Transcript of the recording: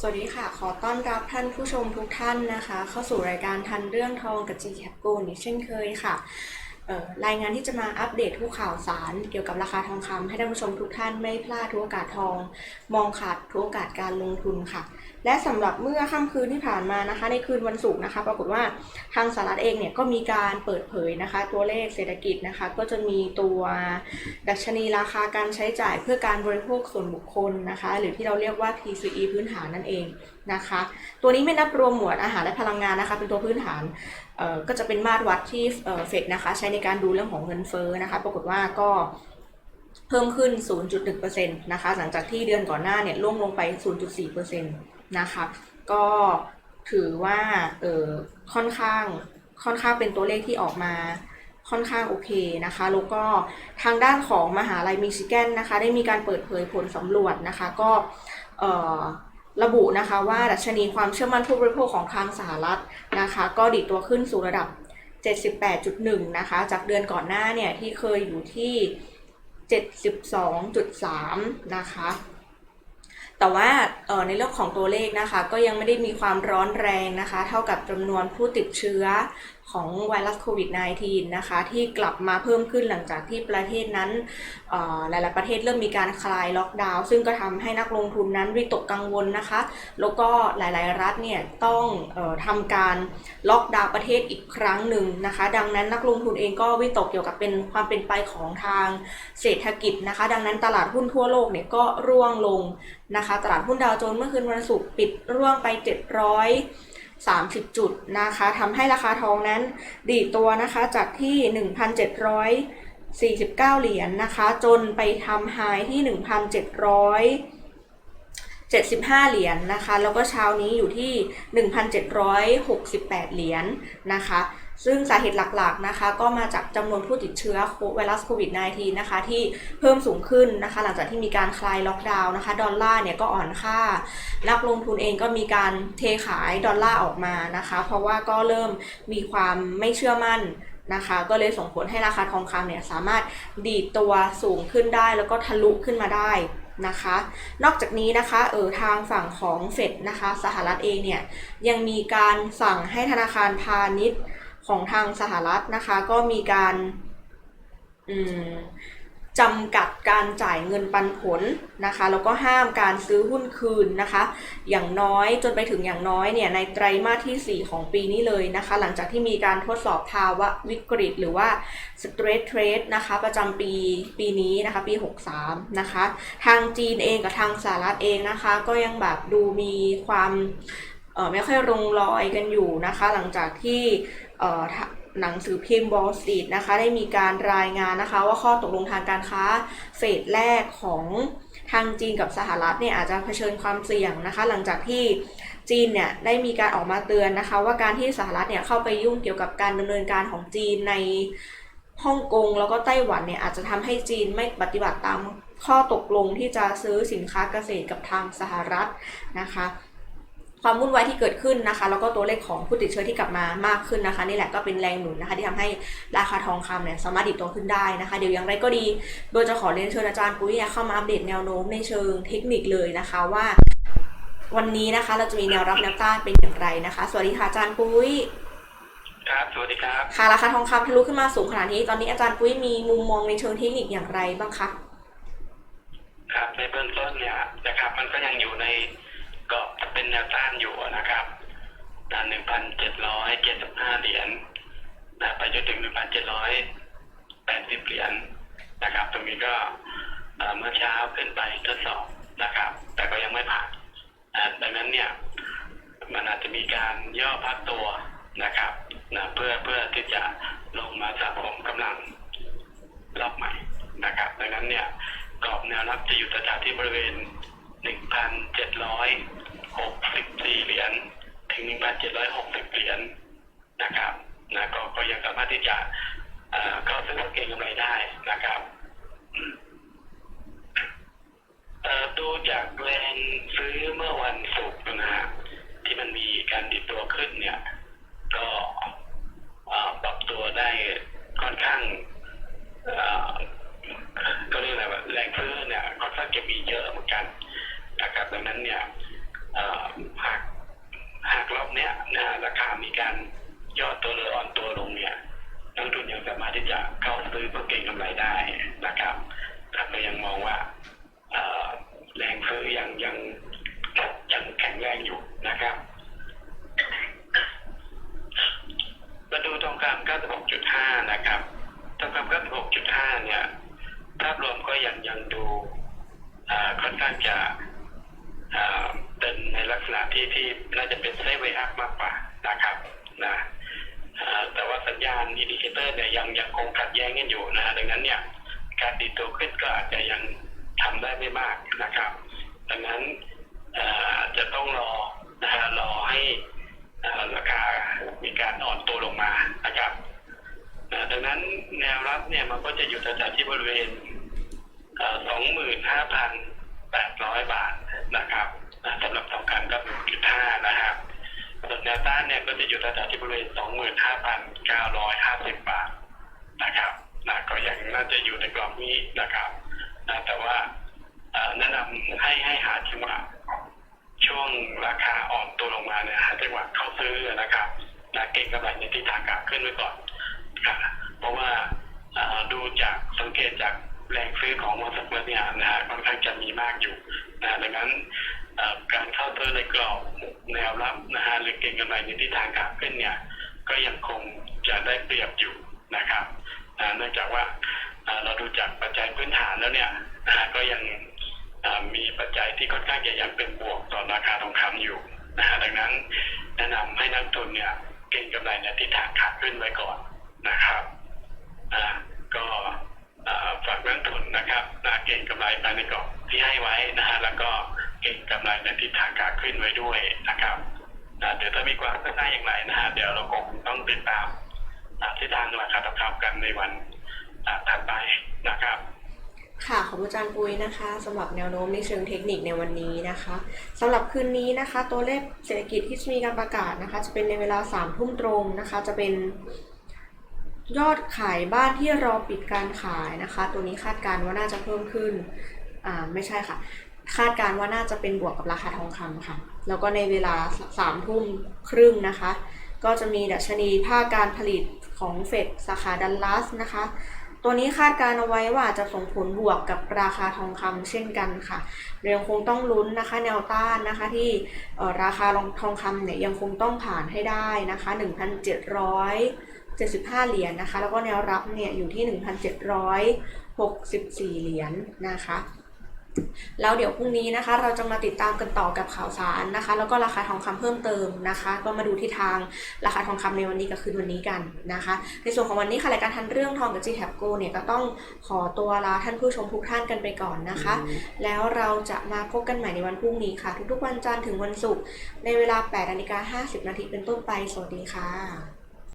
สวัสดีค่ะ ขอต้อนรับท่านผู้ชมทุกท่านนะคะ เข้าสู่รายการทันเรื่องทองกับ g c a p Go อีกเช่นเคยค่ะ รายงานที่จะมาอัปเดตทุกข่าวสาร เกี่ยวกับราคาทองคำให้ท่านผู้ชมทุกท่านไม่พลาดทุกโอกาสทอง มองขาดทุกโอกาสการลงทุนค่ะ และสำหรับเมื่อค่ำคืนที่ผ่านมานะคะ ในคืนวันศุกร์นะคะ ปรากฏว่าทางสหรัฐเองเนี่ยก็มีการเปิดเผยนะคะ ตัวเลขเศรษฐกิจนะคะ ก็จะมีตัวดัชนีราคาการใช้จ่ายเพื่อการบริโภคส่วนบุคคลนะคะ หรือที่เราเรียกว่า PCE พื้นฐานนั่นเองนะคะ ตัวนี้ไม่นับรวมหมวดอาหารและพลังงานนะคะ เป็นตัวพื้นฐาน ก็จะเป็นมาตรวัดที่เฟดนะคะใช้ในการดูเรื่องของเงินเฟ้อนะคะปรากฏว่าก็เพิ่มขึ้น 0.1%นะคะหลังจากที่เดือนก่อนหน้าเนี่ยล่วงลงไป 0.4%นะคะก็ถือว่าเออค่อนข้างค่อนข้างเป็นตัวเลขที่ออกมาค่อนข้างโอเคนะคะ แล้วก็ทางด้านของมหาลัยมิชิแกนนะคะ ได้มีการเปิดเผยผลสำรวจนะคะ ก็เออ ระบุนะคะว่าดัชนีความเชื่อมั่นผู้บริโภคของทางสหรัฐนะคะ ก็ดีดตัวขึ้นสู่ระดับ 78.1 นะคะ จากเดือนก่อนหน้าเนี่ยที่เคยอยู่ที่ 72.3 นะคะแต่ว่าในเรื่องของตัวเลขนะคะก็ยังไม่ได้มีความร้อนแรงนะคะ เท่ากับจำนวนผู้ติดเชื้อ ของไวรัสโควิด -19 นะคะ ที่กลับมาเพิ่มขึ้นหลังจากที่ประเทศนั้นหลาย ๆ ประเทศเริ่มมีการคลายล็อกดาวน์ซึ่งก็ทำให้นักลงทุนนั้นวิตกกังวลนะคะ แล้วก็หลาย ๆ รัฐเนี่ยต้องออทำการล็อกดาวน์ประเทศอีกครั้งหนึ่งนะคะ ดังนั้นนักลงทุนเองก็วิตกเกี่ยวกับเป็นความเป็นไปของทางเศรษฐกิจนะคะ ดังนั้นตลาดหุ้นทั่วโลกเนี่ยก็ร่วงลงนะคะ ตลาดหุ้นดาวโจนส์เมื่อคืนวันศุกร์ปิดร่วงไป 700 30 จุดนะคะทำให้ราคาทองนั้นดีตัวนะคะจากที่ 1,749 เหรียญนะคะ จนไปทำไฮที่ 1,775 เหรียญนะคะ แล้วก็เช้านี้อยู่ที่ 1,768 เหรียญนะคะ ซึ่งสาเหตุหลักๆนะคะ ก็มาจากจำนวนผู้ติดเชื้อไวรัสโควิด -19 นะคะ ที่เพิ่มสูงขึ้นนะคะ หลังจากที่มีการคลายล็อกดาวน์นะคะ ดอลลาร์เนี่ยก็อ่อนค่า นักลงทุนเองก็มีการเทขายดอลลาร์ออกมานะคะ เพราะว่าก็เริ่มมีความไม่เชื่อมั่นนะคะ ก็เลยส่งผลให้ราคาทองคำเนี่ยสามารถดีดตัวสูงขึ้นได้ แล้วก็ทะลุขึ้นมาได้นะคะ นอกจากนี้นะคะเออทางฝั่งของเฟดนะคะ สหรัฐเองเนี่ยยังมีการสั่งให้ธนาคารพาณิชย์ ของทางสหรัฐนะคะ ก็มีการจำกัดการจ่ายเงินปันผลนะคะ แล้วก็ห้ามการซื้อหุ้นคืนนะคะ อย่างน้อยจนไปถึงอย่างน้อยเนี่ยในไตรมาสที่ 4 ของปีนี้เลยนะคะ หลังจากที่มีการทดสอบภาวะวิกฤตหรือว่า stress trade นะคะ ประจำปีปีนี้นะคะ ปี 63 นะคะ ทางจีนเองกับทางสหรัฐเองนะคะ ก็ยังแบบดูมีความ ไม่ค่อยลงรอยกันอยู่นะคะ หลังจากที่หนังสือพิมพ์ Wall Street นะคะ ได้มีการรายงานนะคะ ว่าข้อตกลงทางการค้าเฟสแรกของทางจีนกับสหรัฐเนี่ยอาจจะเผชิญความเสี่ยงนะคะ หลังจากที่จีนเนี่ยได้มีการออกมาเตือนนะคะ ว่าการที่สหรัฐเนี่ยเข้าไปยุ่งเกี่ยวกับการดำเนินการของจีนในฮ่องกงแล้วก็ไต้หวันเนี่ยอาจจะทำให้จีนไม่ปฏิบัติตามข้อตกลงที่จะซื้อสินค้าเกษตรกับทางสหรัฐนะคะ ความวุ่นวายที่เกิดขึ้นนะคะ แล้วก็ตัวเลขของผู้ติดเชื้อที่กลับมามากขึ้นนะคะ นี่แหละก็เป็นแรงหนุนนะคะ ที่ทำให้ราคาทองคำเนี่ยสามารถดิดตัวขึ้นได้นะคะ เดี๋ยวอย่างไรก็ดี โดยจะขอเรียนเชิญอาจารย์ปุ้ยเนี่ยเข้ามาอัปเดตแนวโน้มในเชิงเทคนิคเลยนะคะว่าวันนี้นะคะ เราจะมีแนวรับแนวต้านเป็นอย่างไรนะคะ สวัสดีค่ะอาจารย์ปุ้ยครับ สวัสดีครับ ค่ะ ราคาทองคำทะลุขึ้นมาสูงขนาดนี้ ตอนนี้อาจารย์ปุ้ยมีมุมมองในเชิงเทคนิคอย่างไรบ้างคะ ครับ ในเบื้องต้นเนี่ยนะครับ มันก็ยังอยู่ใน กรอบเป็นแนวต้านอยู่นะครับหนึ่งพันเจ็ดร้อยเจ็ดสิบห้าเหรียญนะไปจนถึงหนึ่งพันเจ็ดร้อยแปดสิบเหรียญนะครับ ตรงนี้ก็เมื่อเช้าขึ้นไปทดสอบนะครับ แต่ก็ยังไม่ผ่านดังนั้นเนี่ย มันอาจจะมีการย่อพักตัวนะครับนะเพื่อเพื่อที่จะลงมาสะสมกำลังรอบใหม่นะครับ ดังนั้นเนี่ยกรอบแนวรับจะอยู่แถวๆที่บริเวณ 1,764 เหรียญถึง 1,760 เหรียญนะครับนะก็ก็ยังสามารถที่จะเข้าซื้อเก็งกำไรได้นะครับอืมเอ่อดูจากแรงซื้อเมื่อวันศุกร์นะฮะที่มันมีการดิดตัวขึ้นเนี่ย ก็เอ่อปรับตัวได้ค่อนข้าง เอ่อก็เรียกอะไรว่าแรงซื้อเนี่ยค่อนข้างจะมีเยอะเหมือนกันนะครับดังนั้นเนี่ยเอ่อ ที่จะเข้าซื้อเพื่อเก็งกำไรได้นะครับแต่ก็ยังมองว่าเอ่อแรงซื้อยังยังยังแข็งแรงอยู่นะครับ มาดูทองคำ96.5 นะครับ ทองคำ96.5 เนี่ย ภาพรวมก็ ยังยังดูค่อนข้างจะเป็นในลักษณะที่ที่น่าจะเป็นไซเวย์อัพมากกว่านะครับนะแต่ว่าสัญญาณอินดิเคเตอร์เนี่ยยังยังคงขัดแย้งกันอยู่นะดังนั้นเนี่ยการดีดตัวขึ้นก็อาจจะยังทำได้ไม่มากนะครับ ดังนั้นจะต้องรอนะฮะรอให้ราคามีการอ่อนตัวลงมานะครับดังนั้นแนวรับเนี่ยมันก็จะอยู่แถวๆที่บริเวณ สองหมื่นห้าพันแปดร้อยบาทนะครับสำหรับทองคำก็จุดห้านะครับส่วนแนวต้านเนี่ยก็จะอยู่แถวๆที่บริเวณสองหมื่นห้าพันเก้าร้อยห้าสิบบาทนะครับนะก็ยังน่าจะอยู่ในกรอบนี้นะครับนะแต่ว่าแนะนำให้ให้หาจังหวะช่วงราคาอ่อนตัวลงมาเนี่ยหาจังหวะเข้าซื้อนะครับนะเก็งกำไรในทิศทางขาขึ้นไว้ก่อนครับเพราะว่าดูจากสังเกตจาก แรงซื้อของวันสัปดาห์เนี่ยนะฮะค่อนข้างจะมีมากอยู่นะดังนั้นการเข้าซื้อในกรอบแนวรับนะฮะหรือเก็งกำไรในทิศทางขาขึ้นเนี่ย ก็ยังคงจะได้เปรียบอยู่นะครับเนื่องจากว่าเราดูจากปัจจัยพื้นฐานแล้วเนี่ยนะฮะก็ยังมีปัจจัยที่ค่อนข้างจะยังเป็นบวกต่อราคาทองคำอยู่นะฮะดังนั้นแนะนำให้นักทุนเนี่ยเก็งกำไรในทิศทางขาขึ้นไว้ก่อนนะครับอ่าก็ อ่าฝากนักทุนนะครับนะเก็งกำไรไปในกรอบที่ให้ไว้นะฮะแล้วก็เก็งกำไรในทิศทางขาขึ้นไว้ด้วยนะครับนะเดี๋ยวถ้ามีความคืบหน้าอย่างไรนะฮะเดี๋ยวเราคงต้องติดตามทิศทางราคาทองคำกันในวันถัดไปนะครับค่ะขอบคุณอาจารย์ปุ้ยนะคะสำหรับแนวโน้มในเชิงเทคนิคในวันนี้นะคะสำหรับคืนนี้นะคะ ตัวเลขเศรษฐกิจที่จะมีการประกาศนะคะ จะเป็นในเวลา3ามทุ่มตรงนะคะ จะเป็น ยอดขายบ้านที่รอปิดการขายนะคะ ตัวนี้คาดการณ์ว่าน่าจะเพิ่มขึ้นอ่าไม่ใช่ค่ะ คาดการณ์ว่าน่าจะเป็นบวกกับราคาทองคำค่ะ แล้วก็ในเวลา3ามทุ่มครึ่งนะคะ ก็จะมีดัชนีภาคการผลิตของเฟดสาขาดัลลัสนะคะ ตัวนี้คาดการณ์เอาไว้ว่าจะส่งผลบวกกับราคาทองคำเช่นกันค่ะเรายังคงต้องลุ้นนะคะแนวต้านนะคะที่เอ่อราคาทองคำเนี่ยยังคงต้องผ่านให้ได้นะคะ 1,775 เหรียญนะคะ แล้วก็แนวรับเนี่ยอยู่ที่ 1,764 เหรียญนะคะ แล้วเดี๋ยวพรุ่งนี้นะคะ เราจะมาติดตามกันต่อกับข่าวสารนะคะ แล้วก็ราคาทองคำเพิ่มเติมนะคะ ก็มาดูที่ทางราคาทองคำในวันนี้กับคืนวันนี้กันนะคะ ในส่วนของวันนี้ค่ะรายการทันเรื่องทองกับ g t a b Go เนี่ยก็ต้องขอตัวลาท่านผู้ชมทุกท่านกันไปก่อนนะคะ แล้วเราจะมาพบกันใหม่ในวันพรุ่งนี้ค่ะ ทุกๆวันจันทร์ถึงวันศุกร์ในเวลา8นาฬิกา50นาทีเป็นต้นไปสวัสดีค่ะ